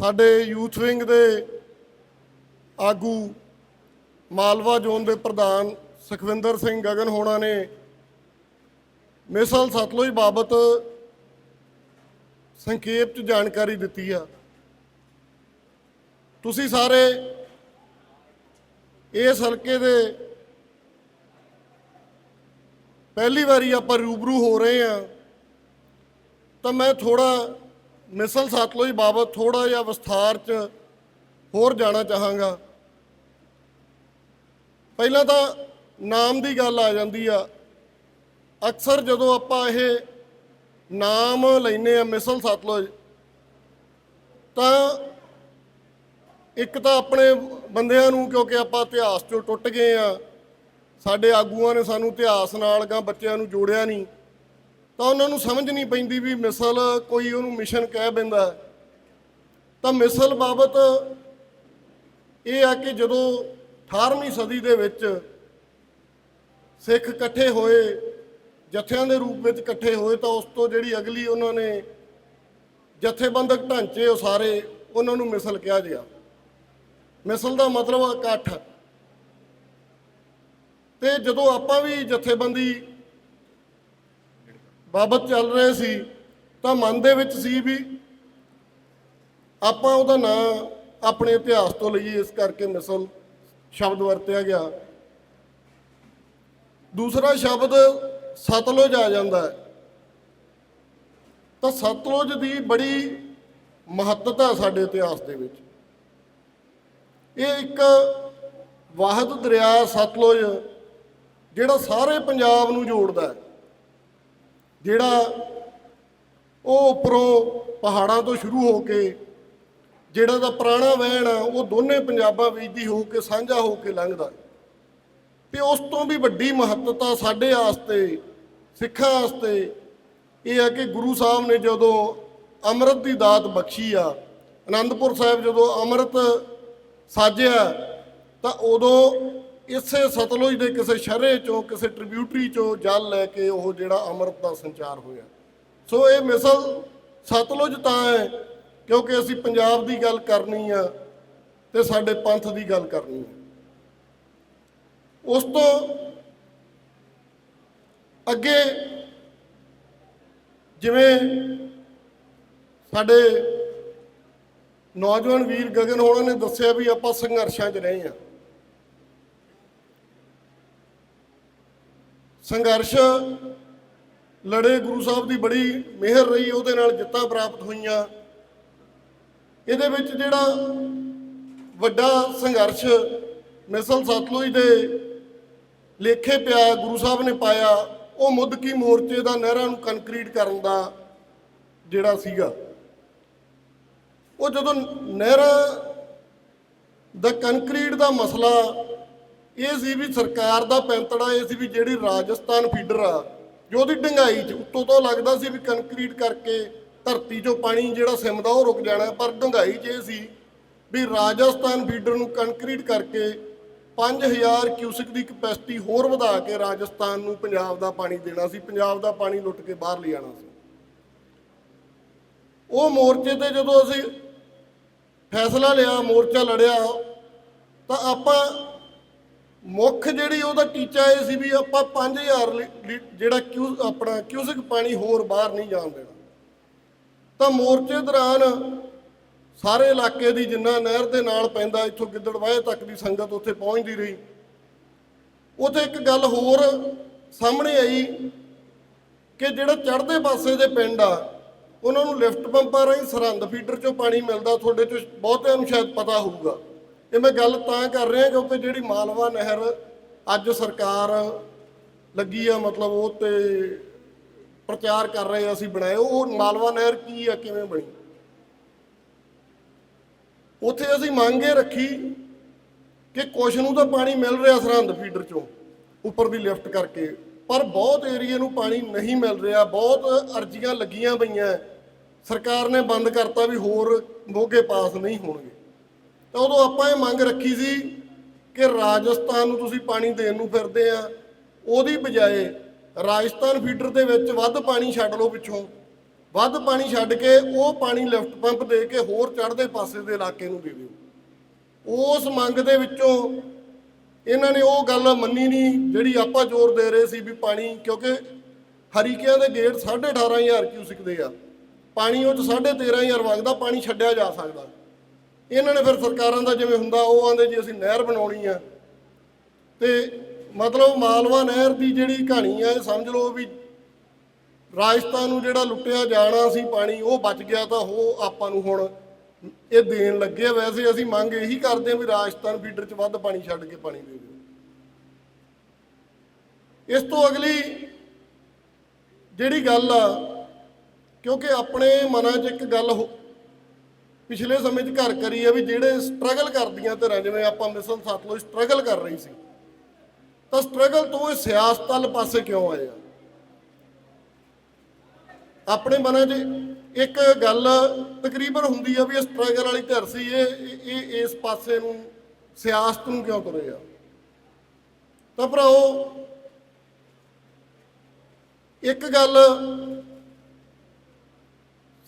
ਸਾਡੇ youth wing ਦੇ ਆਗੂ ਮਾਲਵਾ ਜ਼ੋਨ ਦੇ ਪ੍ਰਧਾਨ ਸੁਖਵਿੰਦਰ ਸਿੰਘ ਗਗਨ ਹੋਣਾ ਨੇ ਮਿਸਲ ਸਤਲੁਜ ਬਾਬਤ ਸੰਖੇਪ ਚ ਜਾਣਕਾਰੀ ਦਿੱਤੀ ਆ। ਤੁਸੀਂ ਸਾਰੇ ਇਸ ਹਲਕੇ ਦੇ ਪਹਿਲੀ ਵਾਰੀ ਆਪਾਂ ਰੂਬਰੂ ਹੋ ਰਹੇ ਆ, ਤਾਂ ਮੈਂ ਥੋੜਾ ਮਿਸਲ ਸਤਲੁਜ ਬਾਬਤ ਥੋੜਾ ਜਿਹਾ ਵਿਸਥਾਰ ਚ ਹੋਰ ਜਾਣਾ ਚਾਹਾਂਗਾ। ਪਹਿਲਾਂ ਤਾਂ ਨਾਮ ਦੀ ਗੱਲ ਆ ਜਾਂਦੀ ਆ। ਅਕਸਰ ਜਦੋਂ ਆਪਾਂ ਇਹ ਨਾਮ ਲੈਨੇ ਆ ਮਿਸਲ ਸਤਲੁਜ, ਤਾਂ ਇੱਕ ਤਾਂ ਆਪਣੇ ਬੰਦਿਆਂ ਨੂੰ ਕਿਉਂਕਿ ਆਪਾਂ ਇਤਿਹਾਸ ਚੋਂ ਟੁੱਟ ਗਏ ਆ, ਸਾਡੇ ਆਗੂਆਂ ਨੇ ਸਾਨੂੰ ਇਤਿਹਾਸ ਨਾਲ ਗਾ ਬੱਚਿਆਂ ਨੂੰ ਜੋੜਿਆ ਨਹੀਂ। ਤਾਂ ਉਹਨਾਂ ਨੂੰ ਸਮਝ ਨਹੀਂ ਪੈਂਦੀ ਵੀ ਮਿਸਲ ਕੋਈ ਉਹਨੂੰ ਮਿਸ਼ਨ ਕਹਿ ਪੈਂਦਾ ਤਾਂ ਮਿਸਲ ਬਾਬਤ ਇਹ ਆ ਕਿ ਜਦੋਂ 18ਵੀਂ ਸਦੀ ਦੇ ਵਿੱਚ ਸਿੱਖ ਇਕੱਠੇ ਹੋਏ, ਜਥਿਆਂ ਦੇ ਰੂਪ ਵਿੱਚ ਇਕੱਠੇ ਹੋਏ, ਤਾਂ ਉਸ ਤੋਂ ਜਿਹੜੀ ਅਗਲੀ ਉਹਨਾਂ ਨੇ ਜਥੇਬੰਦਕ ਢਾਂਚੇ ਉਸਾਰੇ, ਉਹਨਾਂ ਨੂੰ ਮਿਸਲ ਕਿਹਾ ਗਿਆ। ਮਿਸਲ ਦਾ ਮਤਲਬ ਇਕੱਠ। ਤੇ ਜਦੋਂ ਆਪਾਂ ਵੀ ਜਥੇਬੰਦੀ ਬਾਬਤ ਚੱਲ ਰਹੇ ਸੀ, ਤਾਂ ਮਨ ਦੇ ਵਿੱਚ ਸੀ ਵੀ ਆਪਾਂ ਉਹਦਾ ਨਾਂ ਆਪਣੇ ਇਤਿਹਾਸ ਤੋਂ ਲਈਏ, ਇਸ ਕਰਕੇ ਮਿਸਲ ਸ਼ਬਦ ਵਰਤਿਆ ਗਿਆ। ਦੂਸਰਾ ਸ਼ਬਦ ਸਤਲੁਜ ਆ ਜਾਂਦਾ ਹੈ। ਤਾਂ ਸਤਲੁਜ ਦੀ ਬੜੀ ਮਹੱਤਤਾ ਸਾਡੇ ਇਤਿਹਾਸ ਦੇ ਵਿੱਚ। ਇਹ ਇੱਕ ਵਾਹਦ ਦਰਿਆ ਸਤਲੁਜ, ਜਿਹੜਾ ਸਾਰੇ ਪੰਜਾਬ ਨੂੰ ਜੋੜਦਾ ਹੈ। ਜਿਹੜਾ ਉਹ ਉੱਪਰੋਂ ਪਹਾੜਾਂ ਤੋਂ ਸ਼ੁਰੂ ਹੋ ਕੇ ਜਿਹੜਾ ਦਾ ਪੁਰਾਣਾ ਵਹਿਣ ਆ ਉਹ ਦੋਨੇ ਪੰਜਾਬਾਂ ਵਿੱਚ ਦੀ ਹੋ ਕੇ, ਸਾਂਝਾ ਹੋ ਕੇ ਲੰਘਦਾ ਹੈ। ਤੇ ਉਸ ਤੋਂ ਵੀ ਵੱਡੀ ਮਹੱਤਤਾ ਸਾਡੇ ਵਾਸਤੇ ਸਿੱਖਾਂ ਵਾਸਤੇ ਇਹ ਆ ਕਿ ਗੁਰੂ ਸਾਹਿਬ ਨੇ ਜਦੋਂ ਅੰਮ੍ਰਿਤ ਦੀ ਦਾਤ ਬਖਸ਼ੀ ਆ, ਅਨੰਦਪੁਰ ਸਾਹਿਬ ਜਦੋਂ ਅੰਮ੍ਰਿਤ ਸਾਜਿਆ, ਤਾਂ ਉਦੋਂ ਇਸੇ ਸਤਲੁਜ ਦੇ ਕਿਸੇ ਸ਼ਰੇ ਚੋਂ, ਕਿਸੇ ਟ੍ਰਿਬਿਊਟਰੀ ਚੋਂ ਜਲ ਲੈ ਕੇ ਉਹ ਜਿਹੜਾ ਅੰਮ੍ਰਿਤ ਦਾ ਸੰਚਾਰ ਹੋਇਆ। ਸੋ ਇਹ ਮਿਸਲ ਸਤਲੁਜ ਤਾਂ ਹੈ, ਕਿਉਂਕਿ ਅਸੀਂ ਪੰਜਾਬ ਦੀ ਗੱਲ ਕਰਨੀ ਆ ਤੇ ਸਾਡੇ ਪੰਥ ਦੀ ਗੱਲ ਕਰਨੀ ਹੈ ਉਸ ਤੋਂ ਅੱਗੇ ਜਿਵੇਂ ਸਾਡੇ ਨੌਜਵਾਨ ਵੀਰ ਗਗਨ ਹੋਣਾ ਨੇ ਦੱਸਿਆ ਵੀ ਆਪਾਂ ਸੰਘਰਸ਼ਾਂ 'ਚ ਰਹੇ ਆ। ਸੰਘਰਸ਼, ਲੜੇ ਗੁਰੂ ਸਾਹਿਬ ਦੀ ਬੜੀ ਮਿਹਰ ਰਹੀ, ਉਹਦੇ ਨਾਲ ਜਿੱਤਾਂ ਪ੍ਰਾਪਤ ਹੋਈਆਂ। ਇਹਦੇ ਵਿੱਚ ਜਿਹੜਾ ਵੱਡਾ ਸੰਘਰਸ਼ ਮਿਸਲ ਸਤਲੁਜ ਦੇ ਲੇਖੇ ਪਿਆ ਗੁਰੂ ਸਾਹਿਬ ਨੇ ਪਾਇਆ, ਉਹ ਮੁੱਦਕੀ ਮੋਰਚੇ ਦਾ ਨਹਿਰਾਂ ਨੂੰ ਕੰਕਰੀਟ ਕਰਨ ਦਾ ਜਿਹੜਾ ਸੀਗਾ। ਉਹ ਜਦੋਂ ਨਹਿਰਾਂ ਦਾ ਕੰਕਰੀਟ ਦਾ ਮਸਲਾ ਇਹ ਸੀ ਵੀ ਸਰਕਾਰ ਦਾ ਪੈਂਤੜਾ, ਇਹ ਸੀ ਵੀ ਜਿਹੜੀ ਰਾਜਸਥਾਨ ਫੀਡਰ ਆ ਜੋ ਉਹਦੀ ਡੰਗਾਈ ਚ ਉੱਤੋਂ ਤੋਂ ਲੱਗਦਾ ਸੀ ਵੀ ਕੰਕਰੀਟ ਕਰਕੇ ਧਰਤੀ 'ਚੋਂ ਪਾਣੀ ਜਿਹੜਾ ਸਿਮਦਾ ਉਹ ਰੁਕ ਜਾਣਾ, ਪਰ ਡੰਗਾਈ 'ਚ ਇਹ ਸੀ ਵੀ ਰਾਜਸਥਾਨ ਫੀਡਰ ਨੂੰ ਕੰਕਰੀਟ ਕਰਕੇ 5000 ਕਿਊਸਿਕ ਦੀ ਕਪੈਸਿਟੀ ਹੋਰ ਵਧਾ ਕੇ ਰਾਜਸਥਾਨ ਨੂੰ ਪੰਜਾਬ ਦਾ ਪਾਣੀ ਦੇਣਾ ਸੀ, ਪੰਜਾਬ ਦਾ ਪਾਣੀ ਲੁੱਟ ਕੇ ਬਾਹਰ ਲਿਆਣਾ ਸੀ। ਉਹ ਮੋਰਚੇ ਤੇ ਜਦੋਂ ਅਸੀਂ ਫੈਸਲਾ ਲਿਆ, ਮੋਰਚਾ ਲੜਿਆ, ਤਾਂ ਆਪਾਂ ਮੁੱਖ ਜਿਹੜੀ ਉਹਦਾ ਟੀਚਾ ਇਹ ਸੀ ਵੀ ਆਪਾਂ 5000 ਲੀ- ਲੀ- ਜਿਹੜਾ ਕਿਊ, ਆਪਣਾ ਕਿਊਸਿਕ ਪਾਣੀ ਹੋਰ ਬਾਹਰ ਨਹੀਂ ਜਾਣ ਦੇਣਾ। ਤਾਂ ਮੋਰਚੇ ਦੌਰਾਨ ਸਾਰੇ ਇਲਾਕੇ ਦੀ ਜਿੰਨਾ ਨਹਿਰ ਦੇ ਨਾਲ ਪੈਂਦਾ, ਇੱਥੋਂ ਗਿੱਦੜਵਾਹੇ ਤੱਕ ਦੀ ਸੰਗਤ ਉੱਥੇ ਪਹੁੰਚਦੀ ਰਹੀ। ਉੱਥੇ ਇੱਕ ਗੱਲ ਹੋਰ ਸਾਹਮਣੇ ਆਈ ਕਿ ਜਿਹੜਾ ਚੜ੍ਹਦੇ ਪਾਸੇ ਦੇ ਪਿੰਡ ਆ, ਉਹਨਾਂ ਨੂੰ ਲਿਫਟ ਪੰਪਾਂ ਰਾਹੀਂ ਸਰਹੰਦ ਫੀਡਰ ਚੋਂ ਪਾਣੀ ਮਿਲਦਾ, ਤੁਹਾਡੇ ਚੋਂ ਬਹੁਤਿਆਂ ਨੂੰ ਸ਼ਾਇਦ ਪਤਾ ਹੋਊਗਾ। ਇਹ ਮੈਂ ਗੱਲ ਤਾਂ ਕਰ ਰਿਹਾ ਕਿਉਂਕਿ ਜਿਹੜੀ ਮਾਲਵਾ ਨਹਿਰ ਅੱਜ ਸਰਕਾਰ ਲੱਗੀ ਆ, ਮਤਲਬ ਉਹ ਤੇ ਪ੍ਰਚਾਰ ਕਰ ਰਹੇ ਆ, ਅਸੀਂ ਬਣਾਏ। ਉਹ ਮਾਲਵਾ ਨਹਿਰ ਕੀ ਆ, ਕਿਵੇਂ ਬਣੀ? ਉੱਥੇ ਅਸੀਂ ਮੰਗੇ ਰੱਖੀ ਕਿ ਕੁਛ ਨੂੰ ਤਾਂ ਪਾਣੀ ਮਿਲ ਰਿਹਾ ਸਰਹੰਦ ਫੀਡਰ ਚੋਂ, ਉੱਪਰ ਦੀ ਲਿਫਟ ਕਰਕੇ। ਪਰ ਬਹੁਤ ਏਰੀਏ ਨੂੰ ਪਾਣੀ ਨਹੀਂ ਮਿਲ ਰਿਹਾ, ਬਹੁਤ ਅਰਜ਼ੀਆਂ ਲੱਗੀਆਂ ਪਈਆਂ। ਸਰਕਾਰ ਨੇ ਬੰਦ ਕਰਤਾ ਵੀ ਹੋਰ ਮੋਗੇ ਪਾਸ ਨਹੀਂ ਹੋਣਗੇ। ਤਾਂ ਉਦੋਂ ਆਪਾਂ ਇਹ ਮੰਗ ਰੱਖੀ ਸੀ ਕਿ ਰਾਜਸਥਾਨ ਨੂੰ ਤੁਸੀਂ ਪਾਣੀ ਦੇਣ ਨੂੰ ਫਿਰਦੇ ਆ। ਉਹਦੀ ਬਜਾਏ ਰਾਜਸਥਾਨ ਫੀਡਰ ਦੇ ਵਿੱਚ ਵੱਧ ਪਾਣੀ ਛੱਡ ਲਓ ਪਿੱਛੋਂ। ਵੱਧ ਪਾਣੀ ਛੱਡ ਕੇ ਉਹ ਪਾਣੀ ਲਿਫਟ ਪੰਪ ਦੇ ਕੇ ਹੋਰ ਚੜ੍ਹਦੇ ਪਾਸੇ ਦੇ ਇਲਾਕੇ ਨੂੰ ਦੇ ਦਿਓ। ਉਸ ਮੰਗ ਦੇ ਵਿੱਚੋਂ ਇਹਨਾਂ ਨੇ ਉਹ ਗੱਲ ਮੰਨੀ ਨਹੀਂ, ਜਿਹੜੀ ਆਪਾਂ ਜ਼ੋਰ ਦੇ ਰਹੇ ਸੀ ਵੀ ਪਾਣੀ, ਕਿਉਂਕਿ ਹਰੀਕਿਆਂ ਦੇ ਗੇਟ 18500 ਕਿਊਸਿਕ ਦੇ ਆ। ਪਾਣੀ ਉਹ ਚ 13500 ਵਗਦਾ ਪਾਣੀ ਛੱਡਿਆ ਜਾ ਸਕਦਾ। ਇਹਨਾਂ ਨੇ ਫਿਰ ਸਰਕਾਰਾਂ ਦਾ ਜਿਵੇਂ ਹੁੰਦਾ, ਉਹ ਆਂਦੇ ਜੀ ਅਸੀਂ ਨਹਿਰ ਬਣਾਉਣੀ ਆ ਤੇ ਮਤਲਬ ਮਾਲਵਾ ਨਹਿਰ ਦੀ ਜਿਹੜੀ ਕਹਾਣੀ ਆ, ਇਹ ਸਮਝ ਲਓ ਵੀ ਰਾਜਸਥਾਨ ਨੂੰ ਜਿਹੜਾ ਲੁੱਟਿਆ ਜਾਣਾ ਸੀ ਪਾਣੀ, ਉਹ ਬਚ ਗਿਆ ਤਾਂ ਉਹ ਆਪਾਂ ਨੂੰ ਹੁਣ ਇਹ ਦੇਣ ਲੱਗੇ ਆ। ਵੈਸੇ ਅਸੀਂ ਮੰਗ ਇਹੀ ਕਰਦੇ ਆ ਵੀ ਰਾਜਸਥਾਨ ਫੀਡਰ 'ਚ ਵੱਧ ਪਾਣੀ ਛੱਡ ਕੇ ਪਾਣੀ ਦੇ ਦਿਓ ਇਸ ਤੋਂ ਅਗਲੀ ਜਿਹੜੀ ਗੱਲ ਆ, ਕਿਉਂਕਿ ਆਪਣੇ ਮਨਾਂ 'ਚ ਇੱਕ ਗੱਲ ਹੋ- ਪਿਛਲੇ ਸਮੇਂ 'ਚ ਘਰ ਕਰੀ ਆ ਵੀ ਜਿਹੜੇ ਸਟਰਗਲ ਕਰਦੀਆਂ ਧਿਰਾਂ, ਜਿਵੇਂ ਆਪਾਂ ਮਿਸਲ ਸਤਲੁਜ ਸਟਰਗਲ ਕਰ ਰਹੀ ਸੀ। ਤਾਂ ਸਟਰਗਲ ਤੋਂ ਇਹ ਸਿਆਸਤ ਵੱਲ ਪਾਸੇ ਕਿਉਂ ਆਏ ਆ? ਆਪਣੇ ਮਨਾਂ 'ਚ ਇੱਕ ਗੱਲ ਤਕਰੀਬਨ ਹੁੰਦੀ ਆ ਵੀ ਇਹ ਸਟਰਗਲ ਵਾਲੀ ਧਿਰ ਸੀ, ਇਹ, ਇਹ- ਇਹ ਇਸ ਪਾਸੇ ਨੂੰ, ਸਿਆਸਤ ਨੂੰ ਕਿਉਂ ਤੁਰੇ ਆ? ਤਾਂ ਭਰਾਓ, ਇੱਕ ਗੱਲ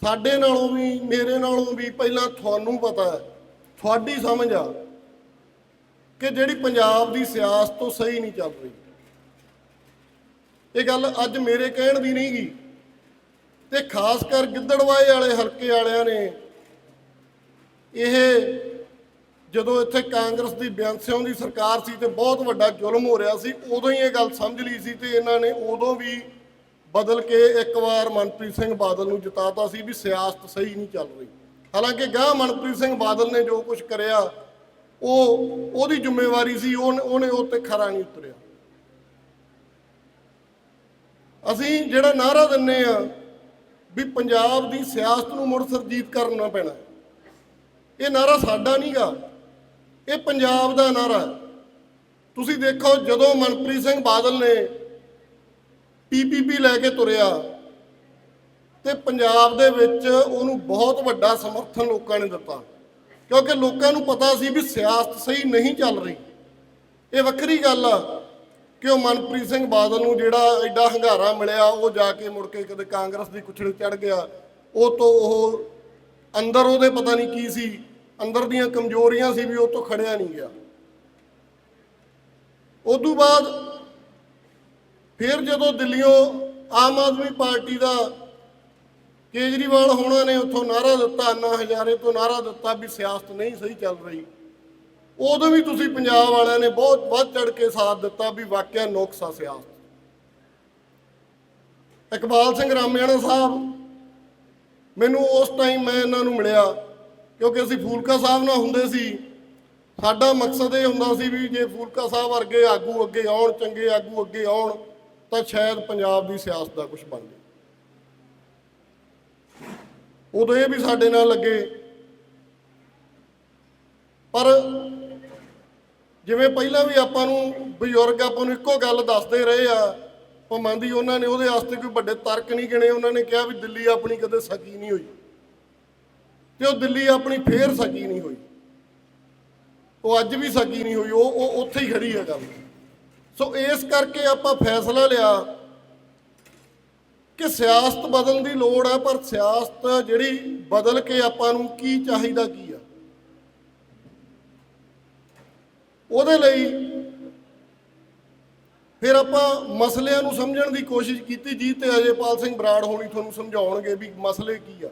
ਸਾਡੇ ਨਾਲੋਂ ਵੀ, ਮੇਰੇ ਨਾਲੋਂ ਵੀ ਪਹਿਲਾਂ ਤੁਹਾਨੂੰ ਪਤਾ ਹੈ, ਤੁਹਾਡੀ ਸਮਝ ਆ ਕਿ ਜਿਹੜੀ ਪੰਜਾਬ ਦੀ ਸਿਆਸਤ ਤੋਂ ਸਹੀ ਨਹੀਂ ਚੱਲ ਰਹੀ। ਇਹ ਗੱਲ ਅੱਜ ਮੇਰੇ ਕਹਿਣ ਦੀ ਨਹੀਂ ਗੀ ਤੇ ਖਾਸ ਕਰ ਗਿੱਦੜਵਾਏ ਵਾਲੇ, ਹਲਕੇ ਵਾਲਿਆਂ ਨੇ ਇਹ ਜਦੋਂ ਇੱਥੇ ਕਾਂਗਰਸ ਦੀ ਬਿਆਨਸਿਓਂ ਦੀ ਸਰਕਾਰ ਸੀ ਤੇ ਬਹੁਤ ਵੱਡਾ ਜ਼ੁਲਮ ਹੋ ਰਿਹਾ ਸੀ, ਉਦੋਂ ਹੀ ਇਹ ਗੱਲ ਸਮਝ ਲਈ ਸੀ ਤੇ ਇਹਨਾਂ ਨੇ ਉਦੋਂ ਵੀ ਬਦਲ ਕੇ ਇੱਕ ਵਾਰ ਮਨਪ੍ਰੀਤ ਸਿੰਘ ਬਾਦਲ ਨੂੰ ਜਿਤਾਤਾ ਸੀ ਵੀ ਸਿਆਸਤ ਸਹੀ ਨਹੀਂ ਚੱਲ ਰਹੀ। ਹਾਲਾਂਕਿ ਗਾਂ ਮਨਪ੍ਰੀਤ ਸਿੰਘ ਬਾਦਲ ਨੇ ਜੋ ਕੁਝ ਕਰਿਆ, ਉਹ, ਉਹਦੀ ਜ਼ਿੰਮੇਵਾਰੀ ਸੀ, ਉਹ, ਉਹਨੇ ਉਹ ਤੇ ਖਰਾ ਨਹੀਂ ਉਤਰਿਆ। ਅਸੀਂ ਜਿਹੜਾ ਨਾਰਾ ਦਿੰਨੇ ਆ ਵੀ ਪੰਜਾਬ ਦੀ ਸਿਆਸਤ ਨੂੰ ਮੁੜ ਸਰਜੀਤ ਕਰਨਾ ਪੈਣਾ। ਇਹ ਨਾਰਾ ਸਾਡਾ ਨਹੀਂਗਾ। ਇਹ ਪੰਜਾਬ ਦਾ ਨਾਰਾ ਤੁਸੀਂ ਦੇਖੋ ਜਦੋਂ ਮਨਪ੍ਰੀਤ ਸਿੰਘ ਬਾਦਲ ਨੇ ਪੀਪੀਪੀ ਲੈ ਕੇ ਤੁਰਿਆ। ਤੇ ਪੰਜਾਬ ਦੇ ਵਿੱਚ ਉਹਨੂੰ ਬਹੁਤ ਵੱਡਾ ਸਮਰਥਨ ਲੋਕਾਂ ਨੇ ਦਿੱਤਾ। ਕਿਉਂਕਿ ਲੋਕਾਂ ਨੂੰ ਪਤਾ ਸੀ ਵੀ ਸਿਆਸਤ ਸਹੀ ਨਹੀਂ ਚੱਲ ਰਹੀ। ਇਹ ਵੱਖਰੀ ਗੱਲ ਆ ਕਿ ਉਹ ਮਨਪ੍ਰੀਤ ਸਿੰਘ ਬਾਦਲ ਨੂੰ ਜਿਹੜਾ ਐਡਾ ਹੰਗਾਰਾ ਮਿਲਿਆ, ਉਹ ਜਾ ਕੇ ਮੁੜ ਕੇ ਕਦੇ ਕਾਂਗਰਸ ਦੀ ਕੁਛੜੀ ਚੜ ਗਿਆ। ਉਹ ਤੋਂ ਉਹ ਅੰਦਰ ਉਹਦੇ ਪਤਾ ਨਹੀਂ ਕੀ ਸੀ, ਅੰਦਰ ਦੀਆਂ ਕਮਜ਼ੋਰੀਆਂ ਸੀ ਵੀ ਉਹ ਤੋਂ ਖੜਿਆ ਨਹੀਂ ਗਿਆ। ਉਦੋਂ ਬਾਅਦ ਫਿਰ ਜਦੋਂ ਦਿੱਲੀੋਂ ਆਮ ਆਦਮੀ ਪਾਰਟੀ ਦਾ ਕੇਜਰੀਵਾਲ ਹੋਣਾ ਨੇ ਉੱਥੋਂ ਨਾਰਾ ਦਿੱਤਾ, ਅੰਨਾ ਹਜ਼ਾਰੇ ਤੋਂ ਨਾਰਾ ਦਿੱਤਾ ਵੀ ਸਿਆਸਤ ਨਹੀਂ ਸਹੀ ਚੱਲ ਰਹੀ, ਉਦੋਂ ਵੀ ਤੁਸੀਂ ਪੰਜਾਬ ਵਾਲਿਆਂ ਨੇ ਬਹੁਤ ਵੱਧ ਚੜ ਕੇ ਸਾਥ ਦਿੱਤਾ ਵੀ ਵਾਕਿਆ ਨੁਕਸਾ ਸਿਆਸਤ। ਇਕਬਾਲ ਸਿੰਘ ਰਾਮਿਆਣਾ ਸਾਹਿਬ, ਮੈਨੂੰ ਉਸ ਟਾਈਮ ਮੈਂ ਇਹਨਾਂ ਨੂੰ ਮਿਲਿਆ, ਕਿਉਂਕਿ ਅਸੀਂ ਫੂਲਕਾ ਸਾਹਿਬ ਨਾਲ ਹੁੰਦੇ ਸੀ, ਸਾਡਾ ਮਕਸਦ ਇਹ ਹੁੰਦਾ ਸੀ ਵੀ ਜੇ ਫੂਲਕਾ ਸਾਹਿਬ ਵਰਗੇ ਆਗੂ ਅੱਗੇ ਆਉਣ, ਚੰਗੇ ਆਗੂ ਅੱਗੇ ਆਉਣ ਤਾਂ ਸ਼ਾਇਦ ਪੰਜਾਬ ਦੀ ਸਿਆਸਤ ਦਾ ਕੁਝ ਬਣ ਜਾਏ ਉਦੋਂ ਇਹ ਵੀ ਸਾਡੇ ਨਾਲ ਲੱਗੇ। ਪਰ ਜਿਵੇਂ ਪਹਿਲਾਂ ਵੀ ਆਪਾਂ ਨੂੰ ਬਜ਼ੁਰਗ ਆਪਾਂ ਨੂੰ ਇੱਕੋ ਗੱਲ ਦੱਸਦੇ ਰਹੇ ਆ ਪਮੰਦੀ ਉਹਨਾਂ ਨੇ ਉਹਦੇ ਵਾਸਤੇ ਕੋਈ ਵੱਡੇ ਤਰਕ ਨਹੀਂ ਗਿਣੇ, ਉਹਨਾਂ ਨੇ ਕਿਹਾ ਵੀ ਦਿੱਲੀ ਆਪਣੀ ਕਦੇ ਸਕੀ ਨਹੀਂ ਹੋਈ। ਤੇ ਉਹ ਦਿੱਲੀ ਆਪਣੀ ਫੇਰ ਸਕੀ ਨਹੀਂ ਹੋਈ। ਉਹ ਅੱਜ ਵੀ ਸਕੀ ਨਹੀਂ ਹੋਈ, ਉਹ ਉਹ ਉੱਥੇ ਹੀ ਖੜੀ ਹੈ ਗੱਲ। ਸੋ ਇਸ ਕਰਕੇ ਆਪਾਂ ਫੈਸਲਾ ਲਿਆ ਕਿ ਸਿਆਸਤ ਬਦਲਣ ਦੀ ਲੋੜ ਹੈ, ਪਰ ਸਿਆਸਤ ਜਿਹੜੀ ਬਦਲ ਕੇ ਆਪਾਂ ਨੂੰ ਕੀ ਚਾਹੀਦਾ ਕੀ ਆ? ਉਹਦੇ ਲਈ ਫਿਰ ਆਪਾਂ ਮਸਲਿਆਂ ਨੂੰ ਸਮਝਣ ਦੀ ਕੋਸ਼ਿਸ਼ ਕੀਤੀ। ਜੀ ਤੇ ਅਜੇਪਾਲ ਸਿੰਘ ਬਰਾੜ ਹੋਣੀ ਤੁਹਾਨੂੰ ਸਮਝਾਉਣਗੇ ਵੀ ਮਸਲੇ ਕੀ ਆ।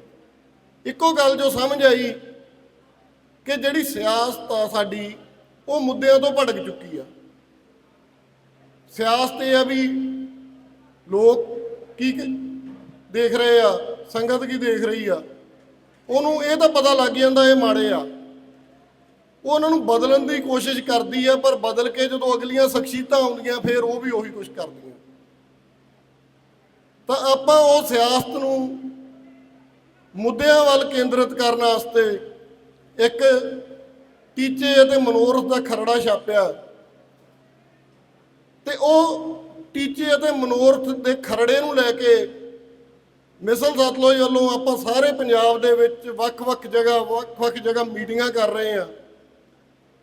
ਇੱਕੋ ਗੱਲ ਜੋ ਸਮਝ ਆਈ ਕਿ ਜਿਹੜੀ ਸਿਆਸਤ ਆ ਸਾਡੀ, ਉਹ ਮੁੱਦਿਆਂ ਤੋਂ ਭਟਕ ਚੁੱਕੀ ਆ। ਸਿਆਸਤ ਇਹ ਆ ਵੀ ਲੋਕ ਕੀ ਦੇਖ ਰਹੇ ਆ, ਸੰਗਤ ਕੀ ਦੇਖ ਰਹੀ ਆ। ਉਹਨੂੰ ਇਹ ਤਾਂ ਪਤਾ ਲੱਗ ਜਾਂਦਾ ਇਹ ਮਾੜੇ ਆ। ਉਹ ਉਹਨਾਂ ਨੂੰ ਬਦਲਣ ਦੀ ਕੋਸ਼ਿਸ਼ ਕਰਦੀ ਆ, ਪਰ ਬਦਲ ਕੇ ਜਦੋਂ ਅਗਲੀਆਂ ਸ਼ਖਸੀਅਤਾਂ ਆਉਂਦੀਆਂ, ਫਿਰ ਉਹ ਵੀ ਉਹੀ ਕੁਝ ਕਰਦੀਆਂ। ਤਾਂ ਆਪਾਂ ਉਹ ਸਿਆਸਤ ਨੂੰ ਮੁੱਦਿਆਂ ਵੱਲ ਕੇਂਦਰਿਤ ਕਰਨ ਵਾਸਤੇ ਇੱਕ ਟੀਚੇ ਅਤੇ ਮਨੋਰਥ ਦਾ ਖਰੜਾ ਛਾਪਿਆ। ਤੇ ਉਹ ਟੀਚੇ ਅਤੇ ਮਨੋਰਥ ਦੇ ਖਰੜੇ ਨੂੰ ਲੈ ਕੇ ਮਿਸਲ ਸਤਲੋਜ ਵੱਲੋਂ ਆਪਾਂ ਸਾਰੇ ਪੰਜਾਬ ਦੇ ਵਿੱਚ ਵੱਖ-ਵੱਖ ਜਗ੍ਹਾ ਵੱਖ-ਵੱਖ ਜਗ੍ਹਾ ਮੀਟਿੰਗਾਂ ਕਰ ਰਹੇ ਆ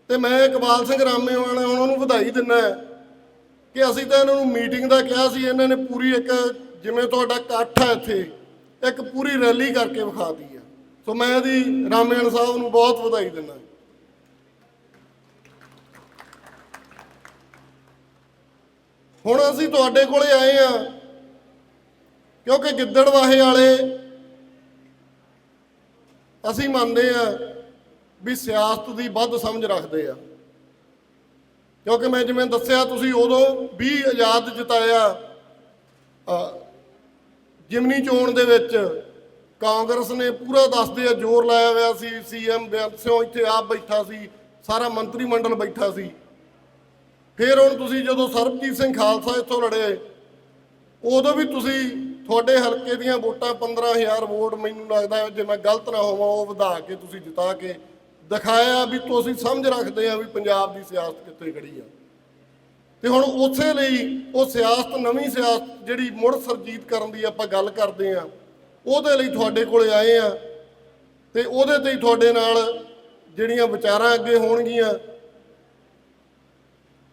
ਤੇ ਮੈਂ ਇਕਬਾਲ ਸਿੰਘ ਰਾਮੇਵਾਲ ਉਹਨਾਂ ਨੂੰ ਵਧਾਈ ਦਿੰਦਾ ਕਿ ਅਸੀਂ ਤਾਂ ਇਹਨਾਂ ਨੂੰ ਮੀਟਿੰਗ ਦਾ ਕਿਹਾ ਸੀ, ਇਹਨਾਂ ਨੇ ਪੂਰੀ ਇੱਕ ਜਿਵੇਂ ਤੁਹਾਡਾ ਇਕੱਠ ਹੈ ਇੱਥੇ, ਇੱਕ ਪੂਰੀ ਰੈਲੀ ਕਰਕੇ ਵਿਖਾਤੀ ਆ ਸੋ ਮੈਂ ਇਹਦੀ ਰਾਮੇਣ ਸਾਹਿਬ ਨੂੰ ਬਹੁਤ ਵਧਾਈ ਦਿੰਦਾ ਹੁਣ ਅਸੀਂ ਤੁਹਾਡੇ ਕੋਲੇ ਆਏ ਆ ਕਿਉਂਕਿ ਗਿੱਦੜਵਾਹੇ ਵਾਲੇ ਅਸੀਂ ਮੰਨਦੇ ਆ ਵੀ ਸਿਆਸਤ ਦੀ ਵੱਧ ਸਮਝ ਰੱਖਦੇ ਆ। ਕਿਉਂਕਿ ਮੈਂ ਜਿਵੇਂ ਦੱਸਿਆ, ਤੁਸੀਂ ਉਦੋਂ ਵੀ ਆਜ਼ਾਦ ਜਿਤਾਇਆ ਜਿਮਨੀ ਚੋਣ ਦੇ ਵਿੱਚ ਕਾਂਗਰਸ ਨੇ ਪੂਰਾ ਦੱਸਦੇ ਆ ਜ਼ੋਰ ਲਾਇਆ ਹੋਇਆ ਸੀ, ਸੀਐਮ ਬੇਅੰਤ ਸਿੰਘ ਇੱਥੇ ਆਪ ਬੈਠਾ ਸੀ, ਸਾਰਾ ਮੰਤਰੀ ਮੰਡਲ ਬੈਠਾ ਸੀ। ਫਿਰ ਹੁਣ ਤੁਸੀਂ ਜਦੋਂ ਸਰਬਜੀਤ ਸਿੰਘ ਖਾਲਸਾ ਇੱਥੋਂ ਲੜੇ, ਉਦੋਂ ਵੀ ਤੁਸੀਂ ਤੁਹਾਡੇ ਹਲਕੇ ਦੀਆਂ ਵੋਟਾਂ 15000 ਵੋਟ ਮੈਨੂੰ ਲੱਗਦਾ ਜੇ ਮੈਂ ਗਲਤ ਨਾ ਹੋਵਾਂ, ਉਹ ਵਧਾ ਕੇ ਤੁਸੀਂ ਜਿਤਾ ਕੇ ਦਿਖਾਇਆ ਵੀ ਤੁਸੀਂ ਸਮਝ ਰੱਖਦੇ ਆ ਵੀ ਪੰਜਾਬ ਦੀ ਸਿਆਸਤ ਕਿੱਥੇ ਖੜੀ ਆ। ਤੇ ਹੁਣ ਉਸੇ ਲਈ ਉਹ ਸਿਆਸਤ, ਨਵੀਂ ਸਿਆਸਤ ਜਿਹੜੀ ਮੁੜ ਸਰਜੀਤ ਕਰਨ ਦੀ ਆਪਾਂ ਗੱਲ ਕਰਦੇ ਆ, ਉਹਦੇ ਲਈ ਤੁਹਾਡੇ ਕੋਲੇ ਆਏ ਆ ਤੇ ਉਹਦੇ ਤੇ ਹੀ ਤੁਹਾਡੇ ਨਾਲ ਜਿਹੜੀਆਂ ਵਿਚਾਰਾਂ ਅੱਗੇ ਹੋਣਗੀਆਂ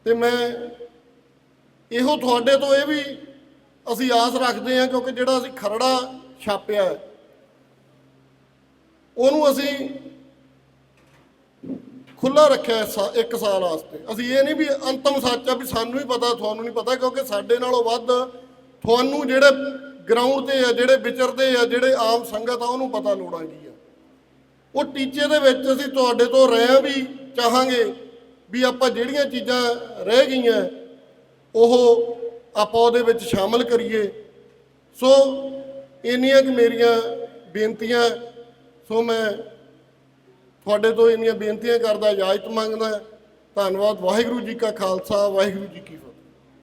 ਤੇ ਮੈਂ ਇਹੋ ਤੁਹਾਡੇ ਤੋਂ ਇਹ ਵੀ ਅਸੀਂ ਆਸ ਰੱਖਦੇ ਹਾਂ ਕਿਉਂਕਿ ਜਿਹੜਾ ਅਸੀਂ ਖਰੜਾ ਛਾਪਿਆ ਉਹਨੂੰ ਅਸੀਂ ਖੁੱਲਾ ਰੱਖਿਆ ਹੈ ਸਾ- ਇੱਕ ਸਾਲ ਵਾਸਤੇ। ਅਸੀਂ ਇਹ ਨਹੀਂ ਵੀ ਅੰਤਮ ਸੱਚ ਆ ਵੀ ਸਾਨੂੰ ਹੀ ਪਤਾ, ਤੁਹਾਨੂੰ ਨਹੀਂ ਪਤਾ ਕਿਉਂਕਿ ਸਾਡੇ ਨਾਲੋਂ ਵੱਧ ਤੁਹਾਨੂੰ ਜਿਹੜੇ ਗਰਾਊਂਡ ਤੇ ਆ, ਜਿਹੜੇ ਵਿਚਰਦੇ ਆ, ਜਿਹੜੇ ਆਮ ਸੰਗਤ ਆ, ਉਹਨੂੰ ਪਤਾ ਲੋੜਾਂ ਕੀ ਆ। ਉਹ ਟੀਚੇ ਦੇ ਵਿੱਚ ਅਸੀਂ ਤੁਹਾਡੇ ਤੋਂ ਰਹਿ ਵੀ ਚਾਹਾਂਗੇ। ਵੀ ਆਪਾਂ ਜਿਹੜੀਆਂ ਚੀਜ਼ਾਂ ਰਹਿ ਗਈਆਂ, ਉਹ ਆਪਾਂ ਉਹਦੇ ਵਿੱਚ ਸ਼ਾਮਲ ਕਰੀਏ। ਸੋ ਇੰਨੀਆਂ ਕਿ ਮੇਰੀਆਂ ਬੇਨਤੀਆਂ, ਸੋ ਮੈਂ ਤੁਹਾਡੇ ਤੋਂ ਇੰਨੀਆਂ ਬੇਨਤੀਆਂ ਕਰਦਾ, ਇਜਾਜ਼ਤ ਮੰਗਦਾ। ਧੰਨਵਾਦ, ਵਾਹਿਗੁਰੂ ਜੀ ਕਾ ਖਾਲਸਾ, ਵਾਹਿਗੁਰੂ ਜੀ ਕੀ ਫਤਿਹ।